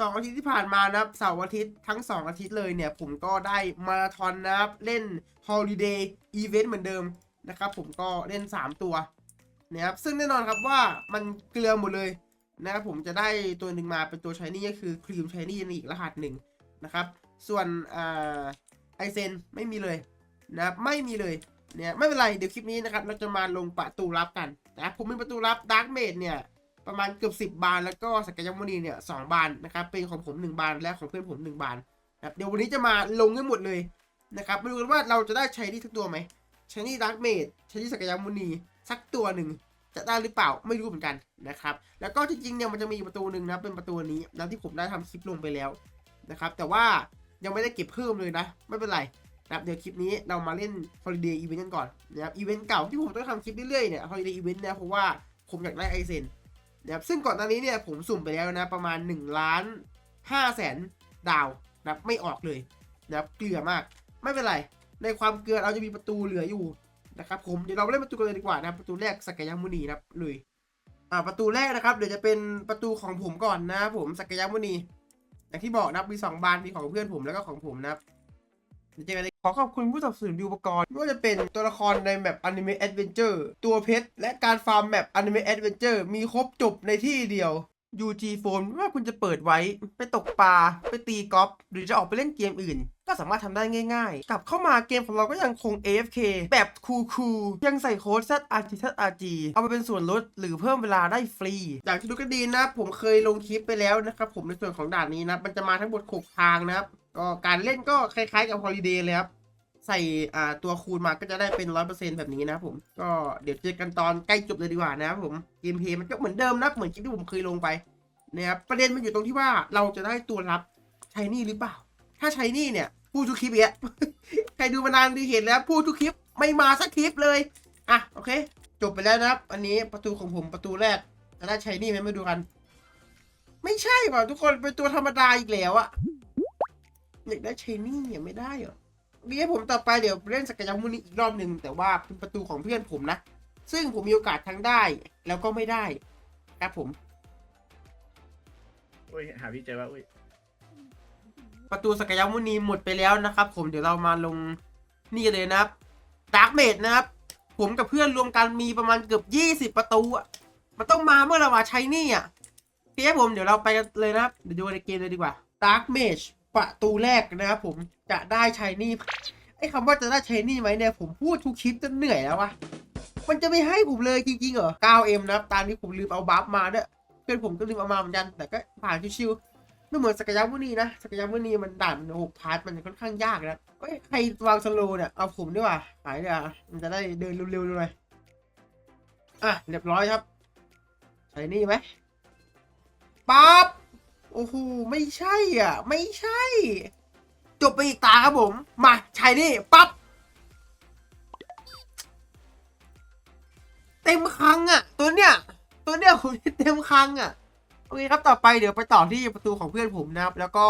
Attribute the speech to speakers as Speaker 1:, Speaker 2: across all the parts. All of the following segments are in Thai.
Speaker 1: สองอาทิตย์ที่ผ่านมานะครับเสาร์อาทิตย์ทั้งสองอาทิตย์เลยเนี่ย ผมก็ได้มาราธอนนะครับ เล่น Holiday Event เหมือนเดิมนะครับ ผมก็เล่น 3 ตัวนะครับซึ่งแน่นอนครับว่ามันเกลือหมดเลยนะครับผมจะได้ตัวหนึ่งมาเป็นตัวชายนี่ก็คือครีมชายนี่อีกรหัสหนึ่งนะครับ ส่วนไอเซนไม่มีเลยนะครับไม่มีเลยเนี่ยไม่เป็นไรเดี๋ยวคลิปนี้นะครับเราจะมาลงประตูลับกันนะผมมีประตูลับดาร์กเมดเนี่ย ประมาณเกือบ 10 บานแล้วก็สักยมุนีเนี่ยสบานนะครับเป็นของผม 1 บานและของเพื่อนผม 1 บานนะครับเดี๋ยววันนี้จะมาลงให้หมดเลยนะครับมาดูกันว่าเราจะได้ใช้นี่ทุกตัวไหมใช้นี่ดาร์กเมดใช้นี่สักยมุนีสักตัวหนึ่งจะได้หรือเปล่าไม่รู้เหมือนกันนะครับแล้วก็จริงๆเนี่ยมันจะมีประตูหนึ่งนะเป็นประตูนี้นะที่ผมได้ทำคลิปลงไปแล้วนะครับแต่ว่ายังไม่ได้เก็บเพิ่มเลยนะ ไม่เป็นไรนะครับเดี๋ยวคลิปนี้เรามาเล่น Holiday Event กันก่อนนะครับอีเวนต์เก่าที่ผมต้องทำคลิปเรื่อยๆเนี่ย Holiday Event นี่ยเพราะว่าผมอยากได้ไอเซน นะครับซึ่งก่อนหน้านี้เนี่ยผมสุ่มไปแล้วนะประมาณ1ล้าน5แสนดาวนะไม่ออกเลยนะครับเกลือมากไม่เป็นไร ในความเกลือเราจะมีประตูเหลืออยู่นะครับผมเดี๋ยวเราเล่นประตูกันเลยดีกว่านะประตูแรกสกยมุนีนะครับลุยอ่าประตูแรกนะครับเดี๋ยวจะเป็นประตูของผมก่อนนะผมสกยมุนีอย่างที่บอกนะมี2บานมีของเพื่อนผมแล้วก็ของผมนะครับ เจอกันเลยขอขอบคุณผู้สนับสนุนอุปกรณ์ไม่ว่าจะเป็นตัวละครในแมป Anime Adventure ตัวเพชร และการฟาร์มแมป Anime Adventure มีครบจบในที่เดียว UG Phone ไม่ว่าคุณจะเปิดไว้ ไปตกปลา ไปตีกอล์ฟหรือจะออกไปเล่นเกมอื่น ก็สามารถทำได้ง่ายๆ กลับเข้ามาเกมของเราก็ยังคง AFK แบบคูลๆยังใส่โค้ด ZRG ZRG เอาไปเป็นส่วนลดหรือเพิ่มเวลาได้ฟรี อย่างที่รู้กันดีนะ ผมเคยลงคลิปไปแล้วนะครับผมในส่วนของด่านนี้นะ มันจะมาทั้งหมด6ทางนะครับ ก็การเล่นก็คล้ายๆกับ Holiday เลยครับใส่อ่าตัวคูณมาก็จะได้เป็นร้อยเปอร์เซ็นแบบนี้นะครับผมก็เดี๋ยวเจอกันตอนใกล้จบเลยดีกว่านะครับผมเกมเพย์มันก็เหมือนเดิมนะเหมือนคลิปที่ผมเคยลงไปนะครับประเด็นมันอยู่ตรงที่ว่าเราจะได้ตัวรับใช้นี่หรือเปล่า ถ้าใช้นี่เนี่ยพูดทุกคลิปเนี้ยใครดูมานานดีเห็นแล้วพูดทุกคลิปไม่มาสักคลิปเลยอะโอเค จบไปแล้วนะครับ อันนี้ประตูของผมประตูแรกจะได้ใช้นี่ไหมมาดูกัน ไม่ใช่ป่ะทุกคนเป็นตัวธรรมดาอีกแล้วอะ อยากได้ใช้นี่เนี่ยไม่ได้เหรอมีให้ผมต่อไปเดี๋ยวเล่นสกายมุนีอีกรอบหนึ่งแต่ว่าเป็นประตูของเพื่อนผมนะ ซึ่งผมมีโอกาสทั้งได้แล้วก็ไม่ได้ ครับผม
Speaker 2: อุ้ยหาพี่เจอว่าอุ้ย
Speaker 1: ประตูสกายมุนีหมดไปแล้วนะครับ ผมเดี๋ยวเรามาลงนี่กันเลยนะครับดาร์กเมดนะครับ ผมกับเพื่อนรวมกันมีประมาณเกือบ 20 ประตูอะมันต้องมาเมื่อเรามาใช้นี่อะโอเคครับผมเดี๋ยวเราไปกันเลยนะครับ เดี๋ยวดูในเกมเลยดีกว่าดาร์กเมจ ประตูแรกนะครับผมจะได้ใช้นี่ไอ้คำว่าจะได้ใช้นี่ไหมเนี่ยผมพูดทุกคลิปจนเหนื่อยแล้ววะมันจะไม่ให้ผมเลยจริงๆเหรอ 9M นะครับตอนนี้ผมลืมเอาบัฟมาด้วยเพื่อนผมก็ลืมเอามาเหมือนกัน แต่ก็ผ่านชิวๆไม่เหมือนสกยามุนีนะสกยามุนีมันด่านมันหกพาร์ทมันค่อนข้างยากนะเฮ้ยใครวางสโลเนี่ยเอาผมดีกว่าหายเลยอะมันจะได้เดินเร็วๆเลยอะเรียบร้อยครับใช้นี่ไหมปั๊บ อ้โหไม่ใช่อะ ไม่ใช่ จบไปอีกตาครับผม มาใช้นี่ปั๊บ เต็มครั้งอะ ตัวเนี้ยตัวเนี้ยผมเต็มครั้งอะโอเคครับต่อไปเดี๋ยวไปต่อที่ประตูของเพื่อนผมนะครับ แล้วก็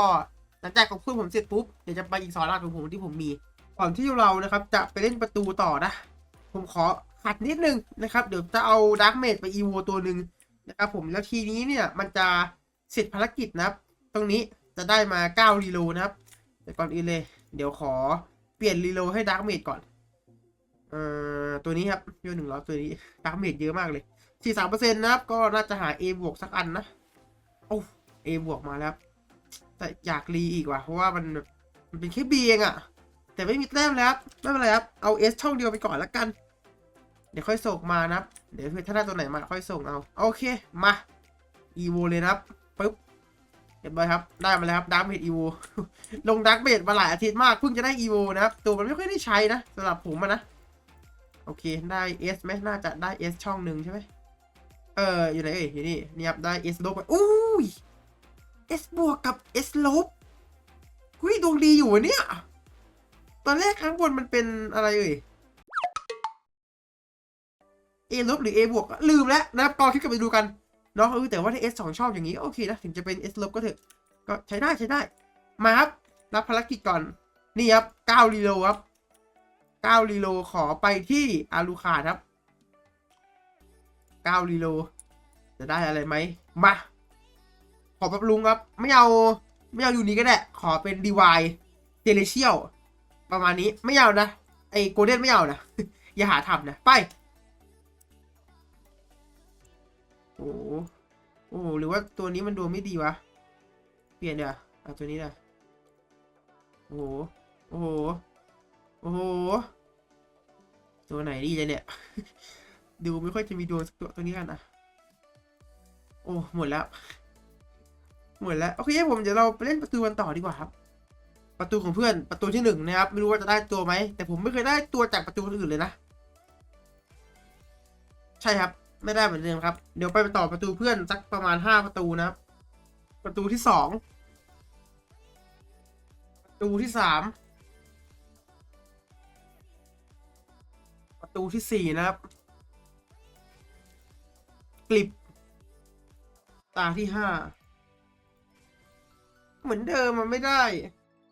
Speaker 1: หลังจากของเพื่อนผมเสร็จปุ๊บเดี๋ยวจะไปอีกสองรอบของผมที่ผมมีก่อนที่เรานะครับ จะไปเล่นประตูต่อนะ ผมขอขัดนิดนึงนะครับ เดี๋ยวจะเอาดาร์กเมดไปอีโวตัวหนึ่งนะครับผมแล้วทีนี้เนี่ยมันจะ สร็จภารกิจนะครับ ตรงนี้จะได้มา 9 รีโลนะครับ แต่ก่อนอื่นเลย เดี๋ยวขอเปลี่ยนรีโลให้ดาร์กเมดก่อน เอ่อ ตัวนี้ครับยอดหนึ่งร้อยตัวนี้ดาร์กเมดเยอะมากเลยสี่สามเปอร์เซ็นต์นะครับ ก็น่าจะหา A บวกสักอันนะ โอ้ A บวกมาแล้ว แต่อยากรีอีกว่ะ เพราะว่ามันแบบมันเป็นแค่ B เองอะแต่ไม่มีแต้มแล้วครับไม่เป็นไรครับ เอา S ช่องเดียวไปก่อนแล้วกัน เดี๋ยวค่อยส่งมานะครับ เดี๋ยวถ้าได้ตัวไหนมาค่อยส่งเอา โอเค มา e v o เลยนะครับ ปึ๊บเรียบร้อยครับ ได้มาแล้วครับดาร์กเมด e v o ลงดาร์กเมดมาหลายอาทิตย์มากเพิ่งจะได้ e v o นะครับ ตัวมันไม่ค่อยได้ใช้นะสำหรับผมนะ โอเค ได้ S ไหมน่าจะได้ S ช่องหนึ่งใช่ไหมเอออยู่ไหนเอ่ยอยู่นี่นี่ครับได้ S ลบไปอุ้ย S บวกกับ S ลบหุ้ยดวงดีอยู่เนี่ย ตอนแรกข้างบนมันเป็นอะไรเอ่ย A ลบหรือ A บวกลืมแล้วนะครับก็คลิดกลับไปดูกัน เนาะเออแต่ว่าถ้า S สองชอบอย่างนี้โอเคนะถึงจะเป็น S ลบก็เถอะก็ใช้ได้ใช้ได้ มาครับรับภารกิจก่อน นี่ครับ9รีโลครับ9รีโลขอไปที่อารูคาครับ9รีโลจะได้อะไรไหมมา ขอปรับปรุงครับ ไม่เอาไม่เอาอยู่นี้ก็ได้ ขอเป็นดีวายเดลเชียลประมาณนี้ไม่เอานะ ไอโกลเด้นไม่เอานะ อย่าหาทำนะ ไป โอ้โหโอ้โหหรือว่าตัวนี้มันดูไม่ดีวะ เปลี่ยนเดี๋ยวเอาตัวนี้นะโอ้โห โอ้โห โอ้โห ตัวไหนดีเลยเนี่ย ดูไม่ค่อยจะมีดวงสักตัวตัวนี้กันนะโอ้ หมดแล้ว หมดแล้ว โอเคผมเดี๋ยวเราไปเล่นประตูกันต่อดีกว่าครับ ประตูของเพื่อน ประตูที่หนึ่งนะครับ ไม่รู้ว่าจะได้ตัวไหม แต่ผมไม่เคยได้ตัวจากประตูคนอื่นเลยนะ ใช่ครับ ไม่ได้เหมือนเดิมครับ เดี๋ยวไปต่อประตูเพื่อนสักประมาณห้าประตูนะครับ ประตูที่สองประตูที่สามประตูที่สี่นะครับกลิบตาที่ห้าเหมือนเดิมมันไม่ได้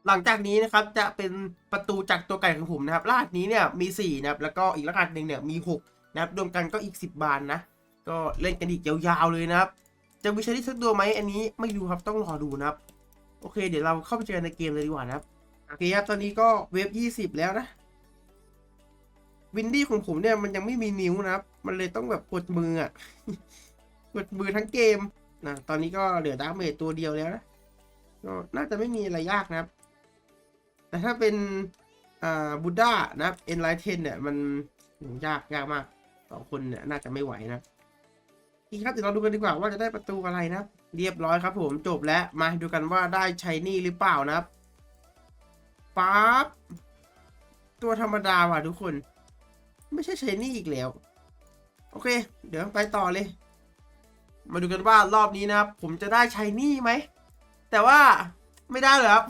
Speaker 1: หลังจากนี้นะครับจะเป็นประตูจากตัวไก่ของผมนะครับรหัสนี้เนี่ยมีสี่นะครับแล้วก็อีกรหัสหนึ่งเนี่ยมีหก นะครับรวมกันก็อีกสิบบานนะ ก็เล่นกันอีกยาวๆเลยนะครับ จะมีใช้ที่สักตัวไหมอันนี้ไม่รู้ครับต้องรอดูนะครับ โอเค เดี๋ยวเราเข้าไปเจอในเกมเลยดีกว่านะครับโอเคครับตอนนี้ก็เวฟยี่สิบแล้วนะวินดี้ของผมเนี่ยมันยังไม่มีนิ้วนะครับ มันเลยต้องแบบกดมืออะกดมือทั้งเกมนะตอนนี้ก็เหลือดาเมจตัวเดียวแล้วนะก็น่าจะไม่มีอะไรยากนะครับ แต่ถ้าเป็นอ่าบูด้านะครับเอ็นไลท์เทนเนี่ยมันยากยากมาก สองคนเนี่ยน่าจะไม่ไหวนะอีกครับเดี๋ยวเราดูกันดีกว่าว่าจะได้ประตูอะไรนะ เรียบร้อยครับผมจบแล้วมาดูกันว่าได้ชัยนี่หรือเปล่านะครับปั๊บตัวธรรมดาว่ะทุกคน ไม่ใช่ชัยนี่อีกแล้ว โอเค เดี๋ยวไปต่อเลย มาดูกันว่ารอบนี้นะครับ ผมจะได้ชัยนี่ไหม แต่ว่าไม่ได้เหรอครับ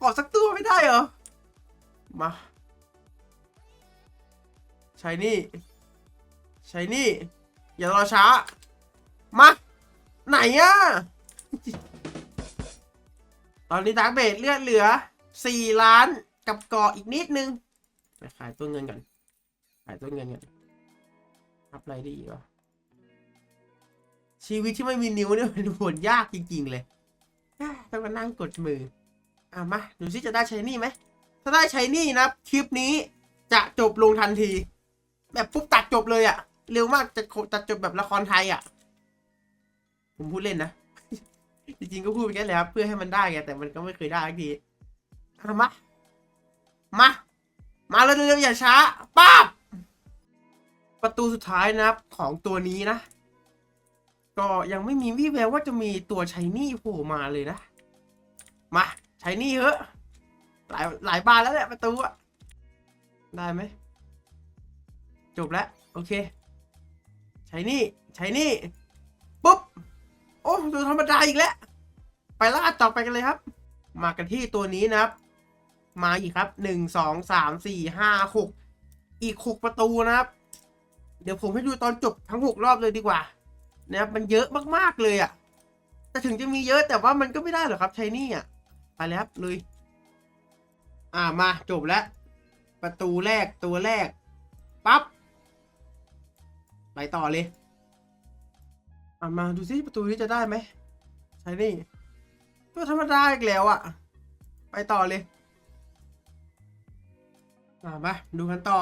Speaker 1: ขอสักตัวไม่ได้เหรอ มาชัยนี่ ใชัยนี่ อย่ารอช้า มา ไหนอะตอนนี้ดักเบสเลือดเหลือ 4 ล้านกับเกาะอีกนิดนึงไปขายตัวเงินก่อน ขายตัวเงินก่อนทับอะไรได้อีวะชีวิตที่ไม่มีนิ้วเนี่ยมันผลยากจริงๆเลย ต้องมานั่งกดมืออะมาดูซิจะได้ใช้นี่ไหม ถ้าได้ใช้นี่นะคลิปนี้จะจบลงทันที แบบปุ๊บตัดจบเลยอะ่ะ เร็วมากจะตัดจบแบบละครไทยอะ่ะ ผมพูดเล่นนะ จริงๆก็พูดไปแค่แล้วเพื่อให้มันได้ไงแต่มันก็ไม่เคยได้ทีมา มา มาเลยเร็วๆอย่าช้าป้าบประตูสุดท้ายนะครับ ของตัวนี้นะ ก็ยังไม่มีวี่แววว่าจะมีตัวชายนี่โผล่มาเลยนะ มาชายนี่เหอะหลายหลายบานแล้วแหละประตูอะได้ไหมจบแล้ว โอเค ชายนี่ใชายนี่ปุ๊บ โอ้ตัวธรรมดาอีกแล้ว ไปล่าต่อไปกันเลยครับ มากันที่ตัวนี้นะครับ มาอีกครับหนึ่งสองสามสี่ห้าหกอีกหกประตูนะครับ เดี๋ยวผมให้ดูตอนจบทั้งหกรอบเลยดีกว่า นะครับมันเยอะมากๆเลยอะ่ะ แต่ถึงจะมีเยอะแต่ว่ามันก็ไม่ได้หรอกครับใชายนี่อะไปแล้วครับเลยอ่ามาจบแล้ว ประตูแรกตัวแรกปั๊บ ไปต่อเลยอ่ามาดูซิประตูนี้จะได้ไหมชายนี่ตัวธรรมดาอีกแล้วอะ่ะไปต่อเลยอ่ามาดูกันต่อ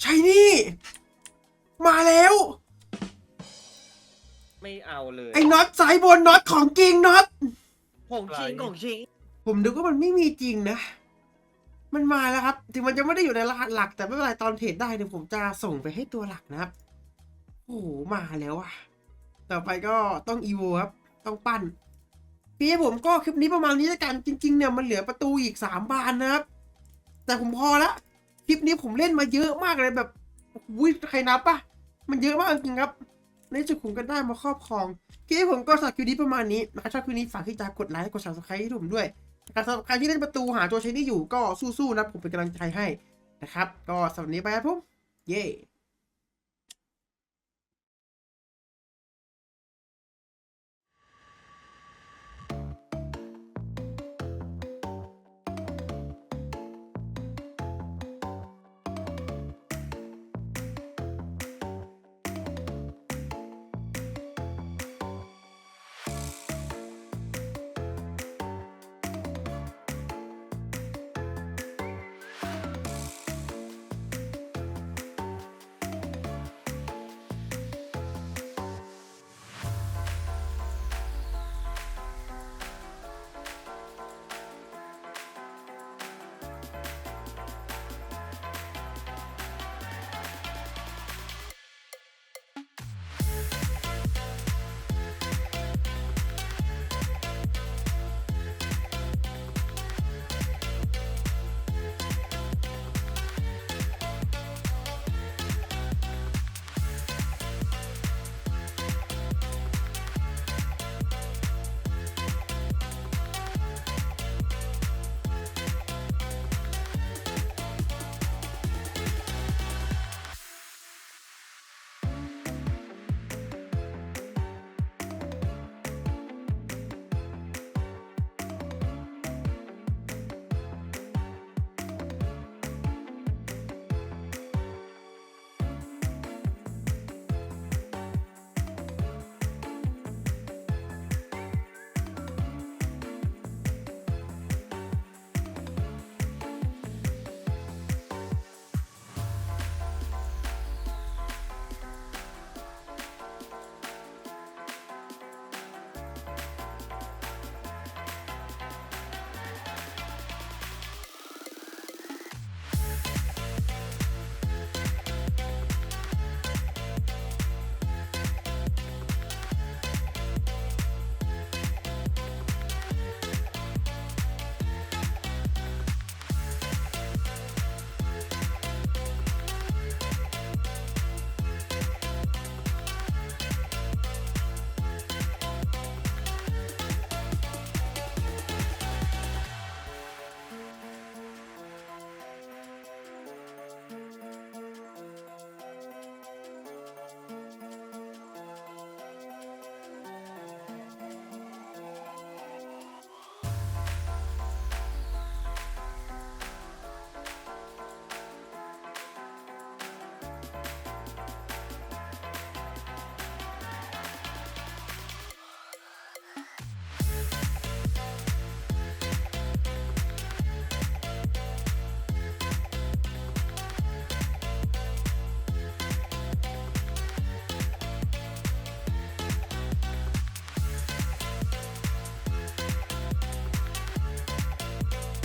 Speaker 1: ใช่นี่ มาแล้ว
Speaker 2: ไม่เอาเลย
Speaker 1: ไอ้น็อตสายบนน็อตของจริงน็อต
Speaker 2: ของชิงของชิง
Speaker 1: ผมดูว่ามันไม่มีจริงนะ มันมาแล้วครับ ถึงมันจะไม่ได้อยู่ในรหัสหลัก แต่ไม่เป็นไรตอนเทรดได้เดี๋ยวผมจะส่งไปให้ตัวหลักนะครับ โอ้โหมาแล้วอะต่อไปก็ต้องอีโวครับ ต้องปั้นพี่ผมก็คลิปนี้ประมาณนี้แล้วกันจริงๆเนี่ยมันเหลือประตูอีกสามบานนะครับ แต่ผมพอละคลิปนี้ผมเล่นมาเยอะมากเลยแบบวิใครนับปะมันเยอะมากจริงครับ ในที่สุดผมก็ได้มาครอบครองคลิปผมก็สำหรับคลิปนี้ประมาณนี้นะครับชอบคลิปนี้ฝากที่จะกดไลค์กด subscribe ให้ผมด้วย สำหรับใครที่เล่นประตูหาตัวใช้นี่อยู่ก็สู้ๆนะผมเป็นกำลังใจให้นะครับ ก็สำหรับวันนี้ไปครับผมเย้